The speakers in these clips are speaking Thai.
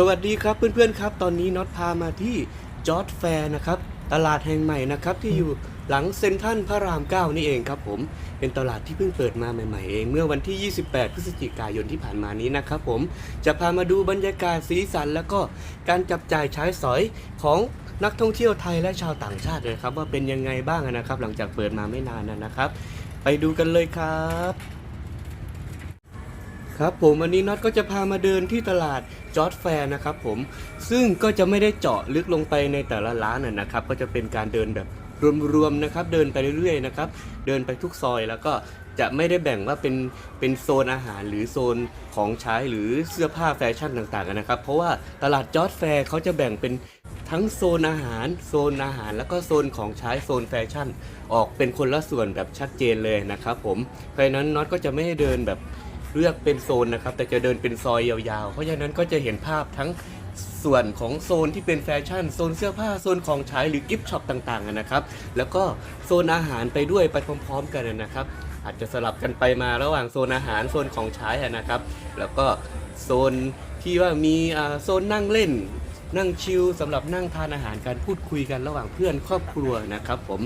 สวัสดีครับเพื่อนๆครับ ตอนนี้น็อตพามาที่จอร์ดแฟร์นะครับ ตลาดแห่งใหม่นะครับ ที่อยู่หลังเซ็นทรัลพระราม 9 นี่เองครับผม เป็นตลาดที่เพิ่งเปิดมาใหม่ๆเอง เมื่อวันที่ 28 พฤศจิกายนที่ผ่านมานี้นะครับผมจะพามาดูบรรยากาศสีสัน แล้วก็การจับจ่ายใช้สอยของนักท่องเที่ยวไทยและชาวต่างชาติเลยครับ ว่าเป็นยังไงบ้างนะครับ หลังจากเปิดมาไม่นานนะครับ ไปดูกันเลยครับ ครับผมวันนี้น็อตก็จะพามาเดินที่ตลาดจอร์ดแฟร์นะครับผมซึ่งก็จะไม่ได้เจาะลึกลงไปในแต่ละร้านนะครับ ก็จะเป็นการเดินแบบรวมๆนะครับ เดินไปเรื่อยๆนะครับเดินไปทุกซอยแล้วก็จะไม่ได้แบ่งว่าเป็นเป็นโซนอาหารหรือโซนของใช้หรือเสื้อผ้าแฟชั่นต่างๆนะครับ เพราะว่าตลาดจอร์ดแฟร์เขาจะแบ่งเป็นทั้งโซนอาหารโซนอาหารแล้วก็โซนของใช้โซนแฟชั่น ออกเป็นคนละส่วนแบบชัดเจนเลยนะครับผมเพราะฉะนั้นน็อตก็จะไม่ให้เดินแบบ เลือกเป็นโซนนะครับ แต่จะเดินเป็นซอยยาวๆ เพราะฉะนั้นก็จะเห็นภาพทั้งส่วนของโซนที่เป็นแฟชั่น โซนเสื้อผ้า โซนของใช้หรือกิฟต์ช็อปต่างๆนะครับ แล้วก็โซนอาหารไปด้วยไปพร้อมๆกันนะครับ อาจจะสลับกันไปมาระหว่างโซนอาหารโซนของใช้นะครับ แล้วก็โซนที่ว่ามีโซนนั่งเล่น นั่งชิลสำหรับนั่งทานอาหารการพูดคุยกันระหว่างเพื่อนครอบครัวนะครับ ผม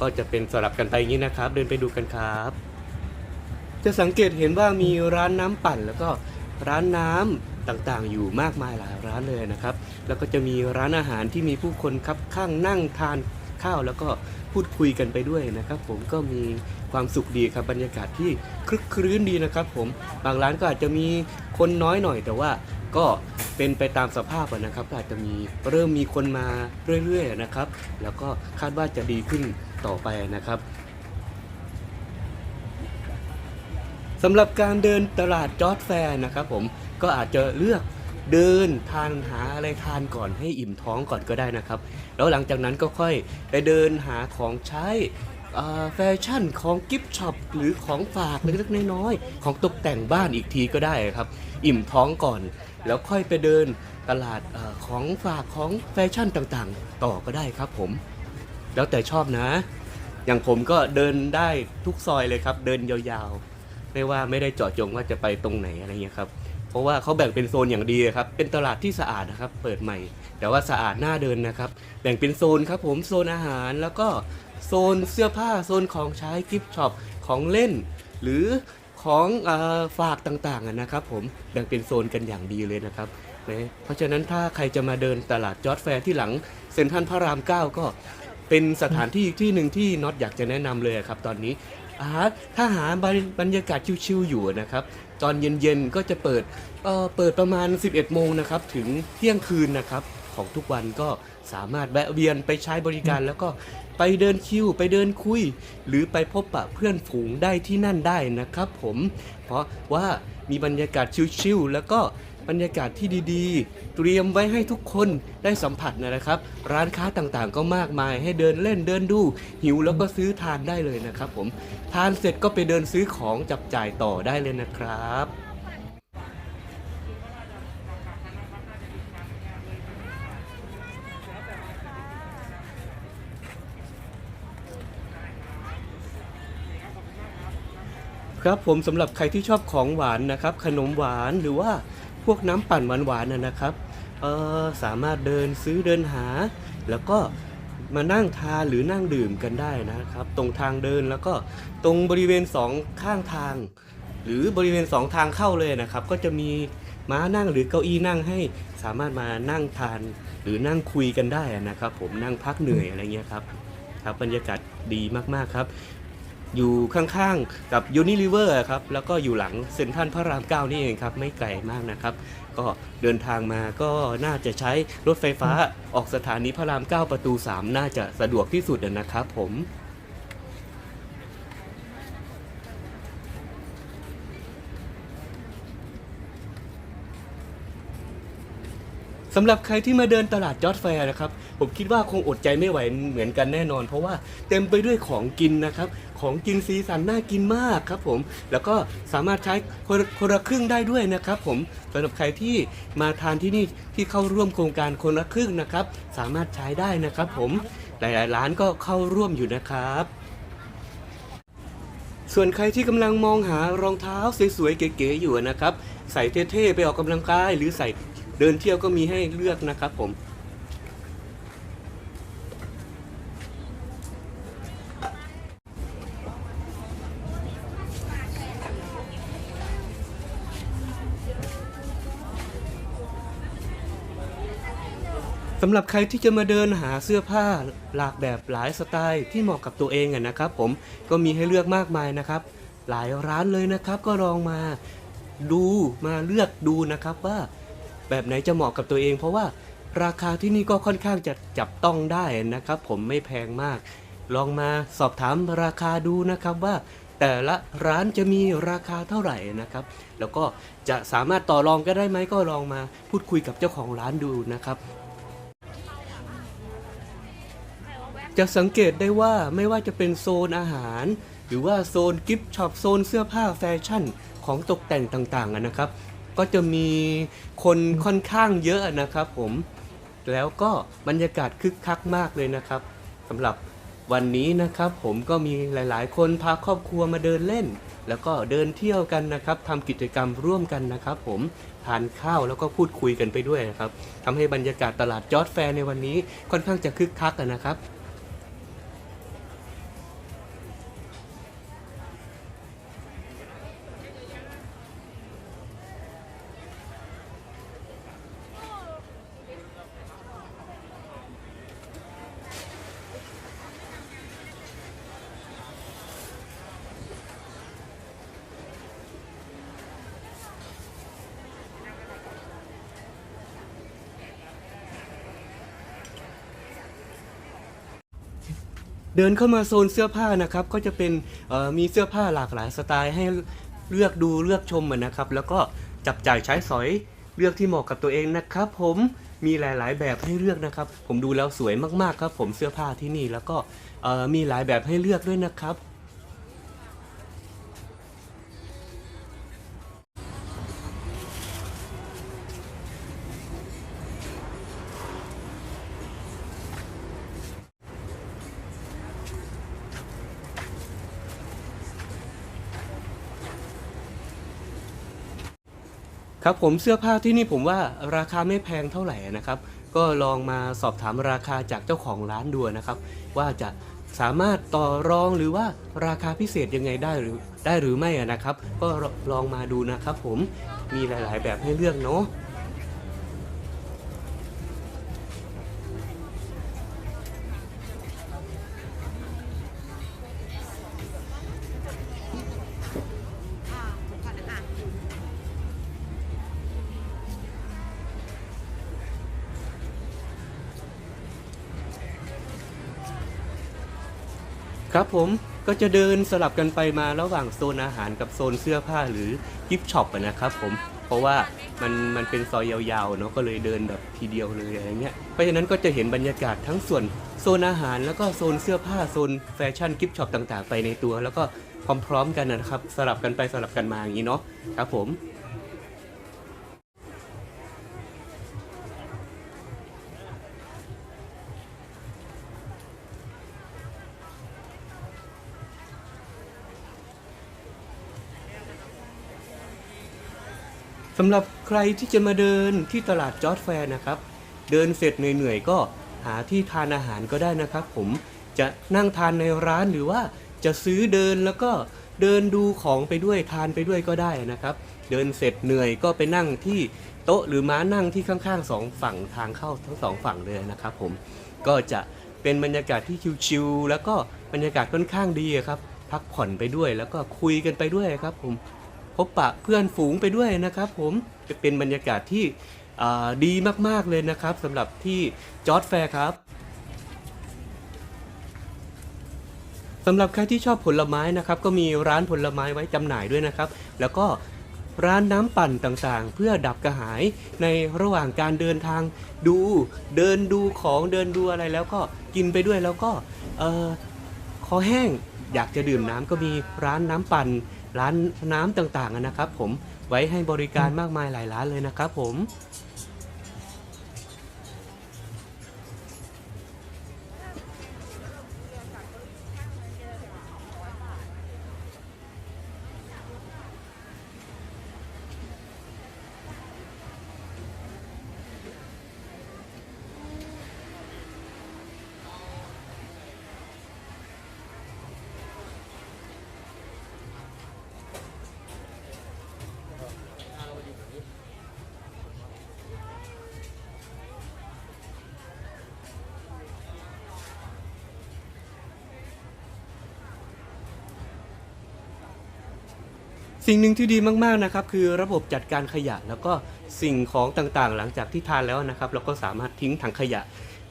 ก็จะเป็นสลับกันไปอย่างนี้นะครับ เดินไปดูกันครับ จะสังเกตเห็นว่ามีร้านน้ำปั่น แล้วก็ร้านน้ำต่างๆ อยู่มากมายหลายร้านเลยนะครับ แล้วก็จะมีร้านอาหารที่มีผู้คนครับข้างนั่งทานข้าวแล้วก็พูดคุยกันไปด้วยนะครับ ผมก็มีความสุขดีครับบรรยากาศที่คลึกครื้นดีนะครับ ผมบางร้านก็อาจจะมีคนน้อยหน่อย แต่ว่าก็เป็นไปตามสภาพนะครับก็อาจจะมีเริ่มมีคนมาเรื่อยๆนะครับ แล้วก็คาดว่าจะดีขึ้นต่อไปนะครับ สำหรับการเดินตลาดจอร์ดแฟร์นะครับผมก็อาจจะเลือกเดินทานหาอะไรทานก่อนให้อิ่มท้องก่อนก็ได้นะครับ แล้วหลังจากนั้นก็ค่อยไปเดินหาของใช้แฟชั่นของกิฟต์ช็อปหรือของฝากเล็กๆน้อยๆของตกแต่งบ้านอีกทีก็ได้ครับ อิ่มท้องก่อน แล้วค่อยไปเดินตลาดอของฝากของแฟชั่นต่างๆ ต่อก็ได้ครับผม แล้วแต่ชอบนะ อย่างผมก็เดินได้ทุกซอยเลยครับ เดินยาวๆ ไม่ว่าไม่ได้เจาะจงว่าจะไปตรงไหนอะไรเงี้ยครับเพราะว่าเขาแบ่งเป็นโซนอย่างดีครับ เป็นตลาดที่สะอาดนะครับ เปิดใหม่ แต่ว่าสะอาดน่าเดินนะครับ แบ่งเป็นโซนครับผมโซนอาหารแล้วก็โซนเสื้อผ้าโซนของใช้กิฟต์ช็อปของเล่น หรือของอฝากต่างๆนะครับ ผมแบ่งเป็นโซนกันอย่างดีเลยนะครับนะเพราะฉะนั้นถ้าใครจะมาเดินตลาดจอร์ดแฟร์ที่หลังเซ็นทรัลพระราม 9 ก็เป็นสถานที่ที่หนึ่งที่น็อตอยากจะแนะนำเลยครับ ตอนนี้ อาถ้าหาบรรบรรยากาศชิวๆอยู่นะครับ ตอนเย็นๆก็จะเปิดเอ่อเปิดประมาณ 11 โมงนะครับ ถึงเที่ยงคืนนะครับ ของทุกวันก็สามารถแวะเวียนไปใช้บริการแล้วก็ไปเดินคิวไปเดินคุย หรือไปพบปะเพื่อนฝูงได้ที่นั่นได้นะครับผมเพราะว่ามีบรรยากาศชิวๆแล้วก็ บรรยากาศที่ดีๆ เตรียมไว้ให้ทุกคนได้สัมผัสนะครับ ร้านค้าต่างๆ ก็มากมายให้เดินเล่นเดินดู หิวแล้วก็ซื้อทานได้เลยนะครับผมทานเสร็จก็ไปเดินซื้อของจับจ่ายต่อได้เลยนะครับครับผมสำหรับใครที่ชอบของหวานนะครับ ขนมหวานหรือว่า พวกน้ำปั่นหวานๆนะนะครับสามารถเดินซื้อเดินหา แล้วก็มานั่งทานหรือนั่งดื่มกันได้นะครับ ตรงทางเดินแล้วก็ตรงบริเวณสองข้างทาง หรือบริเวณสองทางเข้าเลยนะครับ ก็จะมีม้านั่งหรือเก้าอี้นั่งให้สามารถมานั่งทานหรือนั่งคุยกันได้นะครับ ผมนั่งพักเหนื่อยอะไรเงี้ยครับครับบรรยากาศดีมากๆครับ อยู่ข้างๆกับยูนิลิเวอร์ครับแล้วก็อยู่หลังเซ็นทรัลพระรามเก้านี่เองครับไม่ไกลมากนะครับ ก็เดินทางมาก็น่าจะใช้รถไฟฟ้าออกสถานีพระรามเก้าประตู 3 น่าจะสะดวกที่สุดนะครับผม สำหรับใครที่มาเดินตลาดจอร์ดแฟร์นะครับ ผมคิดว่าคงอดใจไม่ไหวเหมือนกันแน่นอน เพราะว่าเต็มไปด้วยของกินนะครับ ของกินสีสันน่ากินมากครับผม แล้วก็สามารถใช้คนคนละครึ่งได้ด้วยนะครับผมสำหรับใครที่มาทานที่นี่ที่เข้าร่วมโครงการคนละครึ่งนะครับ สามารถใช้ได้นะครับผม หลายๆ ร้านก็เข้าร่วมอยู่นะครับส่วนใครที่กำลังมองหารองเท้าสวยๆเก๋ๆอยู่นะครับ ใส่เท่ๆไปออกกำลังกาย หรือใส่ เดินเที่ยวก็มีให้เลือกนะครับผม สำหรับใครที่จะมาเดินหาเสื้อผ้าหลากแบบหลายสไตล์ที่เหมาะกับตัวเองอะนะครับ ผมก็มีให้เลือกมากมายนะครับ หลายร้านเลยนะครับก็ลองมาดูมาเลือกดูนะครับว่า แบบไหนจะเหมาะกับตัวเอง เพราะว่าราคาที่นี่ก็ค่อนข้างจะจับต้องได้นะครับ ผมไม่แพงมาก ลองมาสอบถามราคาดูนะครับว่า แต่ละร้านจะมีราคาเท่าไหร่นะครับ แล้วก็จะสามารถต่อรองก็ได้ไหมก็ลองมาพูดคุยกับเจ้าของร้านดูนะครับจะสังเกตได้ว่าไม่ว่าจะเป็นโซนอาหาร หรือว่าโซนกิฟต์ช็อปโซนเสื้อผ้าแฟชั่น ของตกแต่งต่างๆนะครับ ก็จะมีคนค่อนข้างเยอะนะครับผม แล้วก็บรรยากาศคึกคักมากเลยนะครับสำหรับวันนี้นะครับผมก็มีหลาย ๆ คนพาครอบครัวมาเดินเล่น แล้วก็เดินเที่ยวกันนะครับทำกิจกรรมร่วมกันนะครับผมทานข้าวแล้วก็พูดคุยกันไปด้วยนะครับทำให้บรรยากาศตลาดจอร์ดแฟร์ในวันนี้ค่อนข้างจะคึกคักนะครับ เดินเข้ามาโซนเสื้อผ้านะครับก็จะเป็นมีเสื้อผ้าหลากหลายสไตล์ให้เลือกดูเลือกชมนะครับแล้วก็จับจ่ายใช้สอยเลือกที่เหมาะกับตัวเองนะครับผมมีหลาย ๆ แบบให้เลือกนะครับ ผมดูแล้วสวยมากๆครับ ผมเสื้อผ้าที่นี่แล้วก็มีหลายแบบให้เลือกด้วยนะครับ ครับผมเสื้อผ้าที่นี่ผมว่าราคาไม่แพงเท่าไหร่นะครับ ก็ลองมาสอบถามราคาจากเจ้าของร้านดูนะครับ ว่าจะสามารถต่อรองหรือว่าราคาพิเศษยังไงได้หรือได้หรือไม่นะครับ ก็ลองมาดูนะครับ ผมมีหลาย ๆ แบบให้เลือกเนาะ ครับผมก็จะเดินสลับกันไปมาระหว่างโซนอาหารกับโซนเสื้อผ้าหรือกิฟช็อปนะครับผมเพราะว่ามันมันเป็นซอยยาวๆเนาะก็เลยเดินแบบทีเดียวเลยอะไรเงี้ยเพราะฉะนั้นก็จะเห็นบรรยากาศทั้งส่วนโซนอาหารแล้วก็โซนเสื้อผ้าโซนแฟชั่นกิฟช็อปต่างๆ ไปในตัว แล้วก็พร้อมๆกันนะครับ สลับกันไปสลับกันมาอย่างนี้เนาะครับผม สำหรับใครที่จะมาเดินที่ตลาดจอร์ดแฟร์นะครับ เดินเสร็จเหนื่อยๆก็หาที่ทานอาหารก็ได้นะครับ ผมจะนั่งทานในร้านหรือว่าจะซื้อเดินแล้วก็เดินดูของไปด้วยทานไปด้วยก็ได้นะครับ เดินเสร็จเหนื่อยก็ไปนั่งที่โต๊ะหรือม้านั่งที่ข้างๆสองฝั่งทางเข้าทั้งสองฝั่งเลยนะครับ ผมก็จะเป็นบรรยากาศที่ชิวๆแล้วก็บรรยากาศค่อนข้างดีครับ พักผ่อนไปด้วยแล้วก็คุยกันไปด้วยครับ ผม พบปะเพื่อนฝูงไปด้วยนะครับผมจะเป็นบรรยากาศที่อ่าดีมากๆเลยนะครับสำหรับที่จอร์ดแฟร์ครับสำหรับใครที่ชอบผลไม้นะครับก็มีร้านผลไม้ไว้จำหน่ายด้วยนะครับ แล้วก็ร้านน้ำปั่นต่างๆ เพื่อดับกระหายในระหว่างการเดินทางดู เดินดูของเดินดูอะไรแล้วก็กินไปด้วยแล้วก็เออคอแห้งอยากจะดื่มน้ำก็มีร้านน้ำปั่น ร้านน้ำต่างๆนะครับผมไว้ให้บริการมากมายหลายร้านเลยนะครับผม สิ่งหนึ่งที่ดีมากๆนะครับคือระบบจัดการขยะแล้วก็สิ่งของต่างๆ หลังจากที่ทานแล้วนะครับ เราก็สามารถทิ้งถังขยะ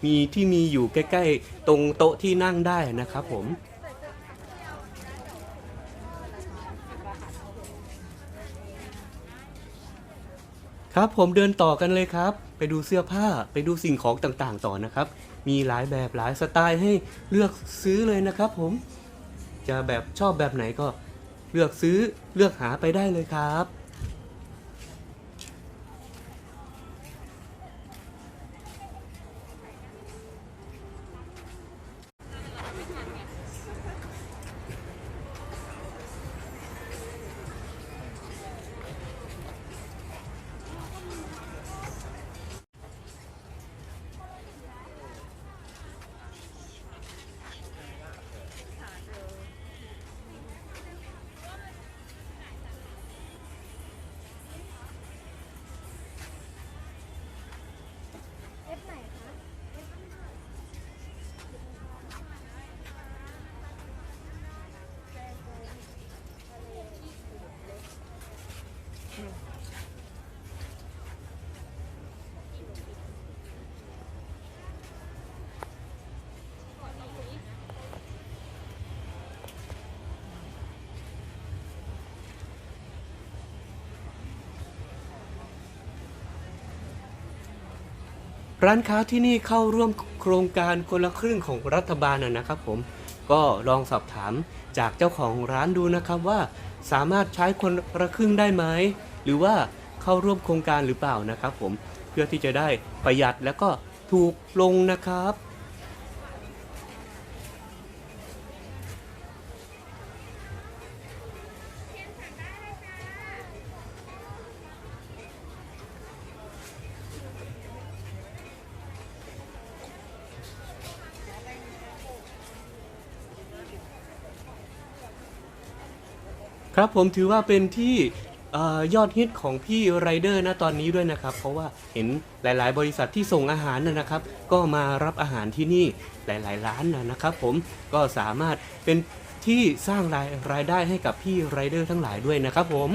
มีที่มีอยู่ใกล้ ๆ ตรงโต๊ะที่นั่งได้นะครับผมครับผมเดินต่อกันเลยครับ ไปดูเสื้อผ้าไปดูสิ่งของต่างๆ ต่อนะครับ มีหลายแบบหลายสไตล์ให้เลือกซื้อเลยนะครับผมจะแบบชอบแบบไหนก็ เลือกซื้อเลือกหาไปได้เลยครับ ร้านค้าที่นี่เข้าร่วมโครงการคนละครึ่งของรัฐบาลนะครับผมก็ลองสอบถามจากเจ้าของร้านดูนะครับว่า สามารถใช้คนละครึ่งได้ไหมหรือว่าเข้าร่วมโครงการหรือเปล่านะครับผมเพื่อที่จะได้ประหยัดแล้วก็ถูกลงนะครับ ครับผมถือว่าเป็นที่ยอดฮิตของพี่ไรเดอร์นะตอนนี้ด้วยนะครับ เพราะว่าเห็นหลาย ๆ บริษัทที่ส่งอาหารนะครับ ก็มารับอาหารที่นี่หลาย ๆ ร้านนะครับ ผมก็สามารถเป็นที่สร้างรายรายได้ให้กับพี่ไรเดอร์ทั้งหลายด้วยนะครับผม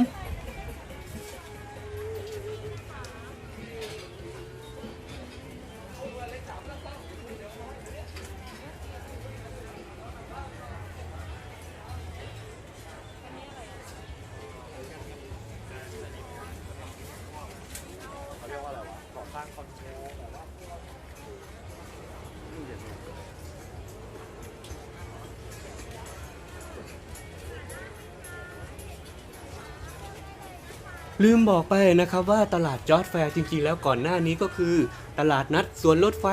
ลืมบอกไปนะครับว่าตลาดจอร์ดแฟร์จริงๆ แล้วก่อนหน้านี้ก็คือ ตลาดนัดสวนรถไฟ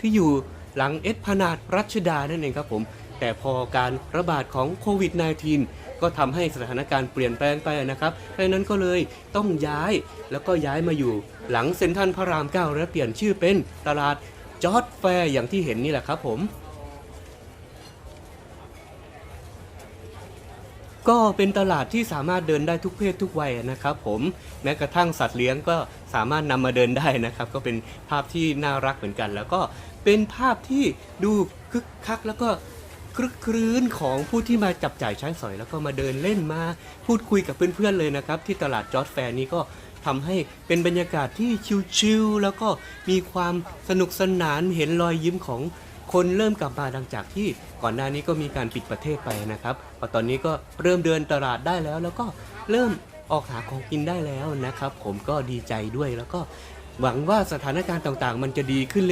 ที่อยู่หลังเอสพนาดรัชดานั่นเองครับผม แต่พอการระบาดของโควิด -19 ก็ทำให้สถานการณ์เปลี่ยนแปลงไปนะครับดังนั้นก็เลยต้องย้ายแล้วก็ย้ายมาอยู่หลังเซ็นทรัลพระราม 9 และเปลี่ยนชื่อเป็นตลาดจอร์ดแฟร์อย่างที่เห็นนี่แหละครับผม ก็เป็นตลาดที่สามารถเดินได้ทุกเพศทุกวัยนะครับผมแม้กระทั่งสัตว์เลี้ยงก็สามารถนำมาเดินได้นะครับ ก็เป็นภาพที่น่ารักเหมือนกัน แล้วก็เป็นภาพที่ดูคึกคักแล้วก็คลึกครื้นของผู้ที่มาจับจ่ายใช้สอย แล้วก็มาเดินเล่นมาพูดคุยกับเพื่อนๆเลยนะครับ ที่ตลาดจอร์ดแฟร์นี้ก็ทำให้เป็นบรรยากาศที่ชิลๆแล้วก็มีความสนุกสนานเห็นรอยยิ้มของ คนเริ่มกลับมาดังจากที่ก่อนหน้านี้ก็มีการปิดประเทศไปนะครับพอตอนนี้ก็เริ่มเดินตลาดได้แล้ว แล้วก็เริ่มออกหาของกินได้แล้วนะครับ ผมก็ดีใจด้วยแล้วก็หวังว่าสถานการณ์ต่างๆ มันจะดีขึ้น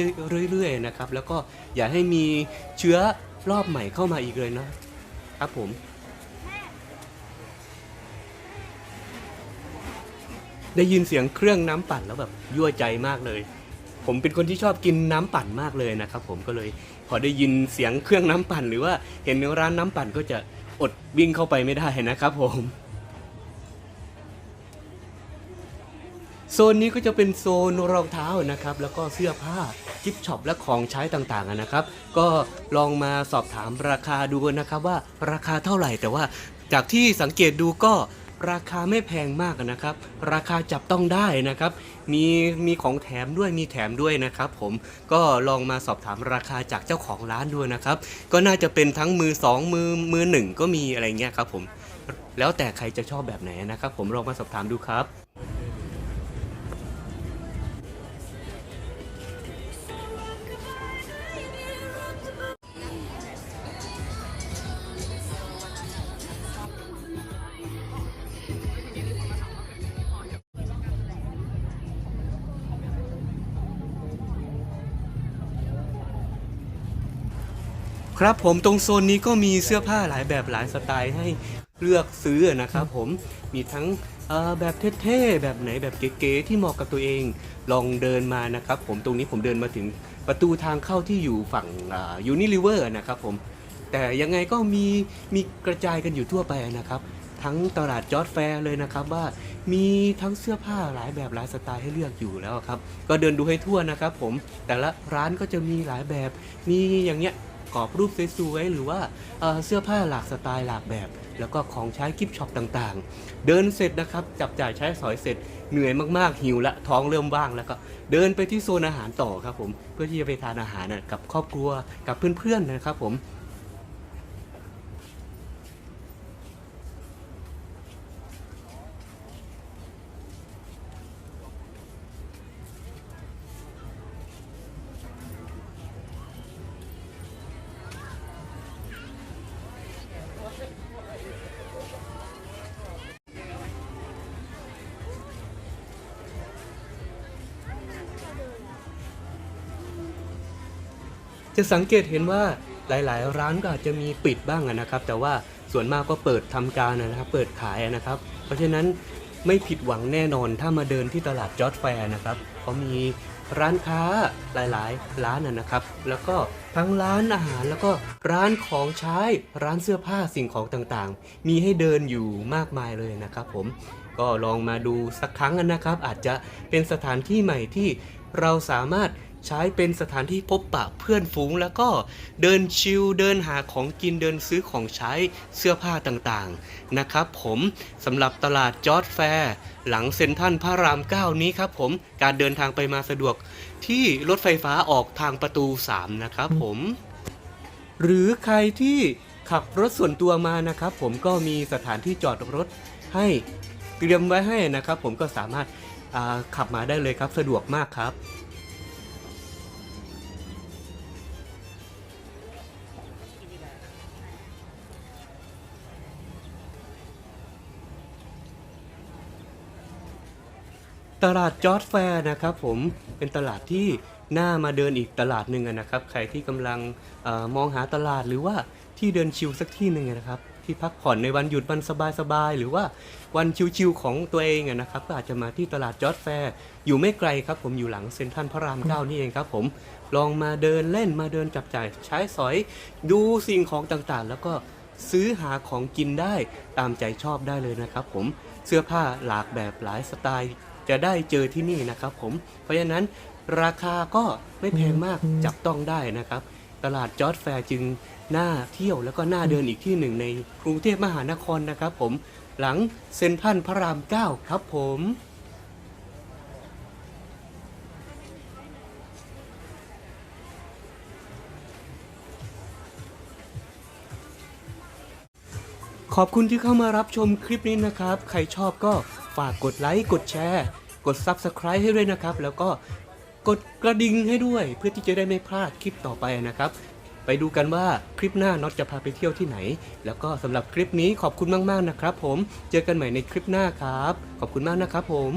เรื่อยๆนะครับ แล้วก็อย่าให้มีเชื้อรอบใหม่เข้ามาอีกเลยนะครับผมได้ยินเสียงเครื่องน้ำปั่นแล้วแบบยั่วใจมากเลย ผมเป็นคนที่ชอบกินน้ำปั่นมากเลยนะครับผมก็เลยพอได้ยินเสียงเครื่องน้ำปั่น หรือว่าเห็นร้านน้ำปั่นก็จะอดวิ่งเข้าไปไม่ได้นะครับผมโซนนี้ก็จะเป็นโซนรองเท้านะครับ แล้วก็เสื้อผ้ากิฟช็อปและของใช้ต่างๆนะครับ ก็ลองมาสอบถามราคาดูนะครับว่าราคาเท่าไหร่แต่ว่าจากที่สังเกตดูก็ ราคาไม่แพงมากนะครับ ราคาจับต้องได้นะครับ มีมีของแถมด้วยมีแถมด้วยนะครับ ผมก็ลองมาสอบถามราคาจากเจ้าของร้านด้วยนะครับ ก็น่าจะเป็นทั้งมือสองมือมือหนึ่งก็มีอะไรเงี้ยครับผมแล้วแต่ใครจะชอบแบบไหนนะครับ ผมลองมาสอบถามดูครับ ครับผมตรงโซนนี้ก็มีเสื้อผ้าหลายแบบหลายสไตล์ให้เลือกซื้อนะครับผมมีทั้งแบบเท่ๆแบบไหนแบบเก๋ๆที่เหมาะกับตัวเอง ลองเดินมานะครับ ผมตรงนี้ผมเดินมาถึงประตูทางเข้าที่อยู่ฝั่งยูนิลิเวอร์นะครับผมแต่ยังไงก็มีมีกระจายกันอยู่ทั่วไปนะครับ ทั้งตลาดจอร์ดแฟร์เลยนะครับว่ามีทั้งเสื้อผ้าหลายแบบหลายสไตล์ให้เลือกอยู่แล้วครับ ก็เดินดูให้ทั่วนะครับ ผมแต่ละร้านก็จะมีหลายแบบมีอย่างเงี้ย กรอบรูปสวยๆหรือว่าเสื้อผ้าหลากสไตล์หลากแบบ แล้วก็ของใช้กิฟช็อปต่างๆ เดินเสร็จนะครับจับจ่ายใช้สอยเสร็จเหนื่อยมากๆหิวละท้องเริ่มว่างแล้วก็เดินไปที่โซนอาหารต่อครับผมเพื่อที่จะไปทานอาหารกับครอบครัวกับเพื่อนๆนะครับผม จะสังเกตเห็นว่าหลาย ๆ ร้านก็อาจจะมีปิดบ้างนะครับ แต่ว่าส่วนมากก็เปิดทำการนะครับ เปิดขายนะครับ เพราะฉะนั้นไม่ผิดหวังแน่นอนถ้ามาเดินที่ตลาดจอร์ดแฟร์นะครับเพรามีร้านค้าหลาย ๆ ร้านนะครับ แล้วก็ทั้งร้านอาหารแล้วก็ร้านของใช้ร้านเสื้อผ้าสิ่งของต่างๆ มีให้เดินอยู่มากมายเลยนะครับ ผมก็ลองมาดูสักครั้งนะครับ อาจจะเป็นสถานที่ใหม่ที่เราสามารถ ใช้เป็นสถานที่พบปะเพื่อนฝูงแล้วก็เดินชิลเดินหาของกินเดินซื้อของใช้เสื้อผ้าต่างๆนะครับผมสำหรับตลาดจอร์ดแฟร์หลังเซ็นทรัลพระราม 9 นี้ครับผมการเดินทางไปมาสะดวกที่รถไฟฟ้าออกทางประตู 3 นะครับผม หรือใครที่ขับรถส่วนตัวมานะครับผมก็มีสถานที่จอดรถให้เตรียมไว้ให้นะครับผมก็สามารถขับมาได้เลยครับสะดวกมากครับ ตลาดจอร์ดแฟร์นะครับผมเป็นตลาดที่น่ามาเดินอีกตลาดหนึ่งนะครับ ใครที่กำลังอมองหาตลาดหรือว่าที่เดินชิลสักที่หนึ่งนะครับ ที่พักผ่อนในวันหยุดวันสบายๆหรือว่าวันชิลๆของตัวเองนะครับก็อาจจะมาที่ตลาดจอร์ดแฟร์อยู่ไม่ไกลครับ ผมอยู่หลังเซ็นทรัลพระรามเก้านี่เองครับ ผมลองมาเดินเล่นมาเดินจับจ่ายใช้สอย ดูสิ่งของต่างๆ แล้วก็ซื้อหาของกินได้ตามใจชอบได้เลยนะครับ ผมเสื้อผ้าหลากแบบหลายสไตล์ จะได้เจอที่นี่นะครับ ผมเพราะฉะนั้นราคาก็ไม่แพงมากจับต้องได้นะครับ ตลาดจอร์ดแฟร์จึงน่าเที่ยวแล้วก็น่าเดินอีกที่หนึ่งในกรุงเทพมหานครนะครับ ผมหลังเซ็นทรัลพระราม 9 ครับผมขอบคุณที่เข้ามารับชมคลิปนี้นะครับ ใครชอบก็ ฝากกดไลค์กดแชร์ กด Subscribe ให้ด้วยนะครับ แล้วก็กดกระดิ่งให้ด้วย เพื่อที่จะได้ไม่พลาดคลิปต่อไปนะครับ ไปดูกันว่าคลิปหน้าน็อตจะพาไปเที่ยวที่ไหน แล้วก็สำหรับคลิปนี้ขอบคุณมากๆนะครับ ผมเจอกันใหม่ในคลิปหน้าครับ ขอบคุณมากนะครับผม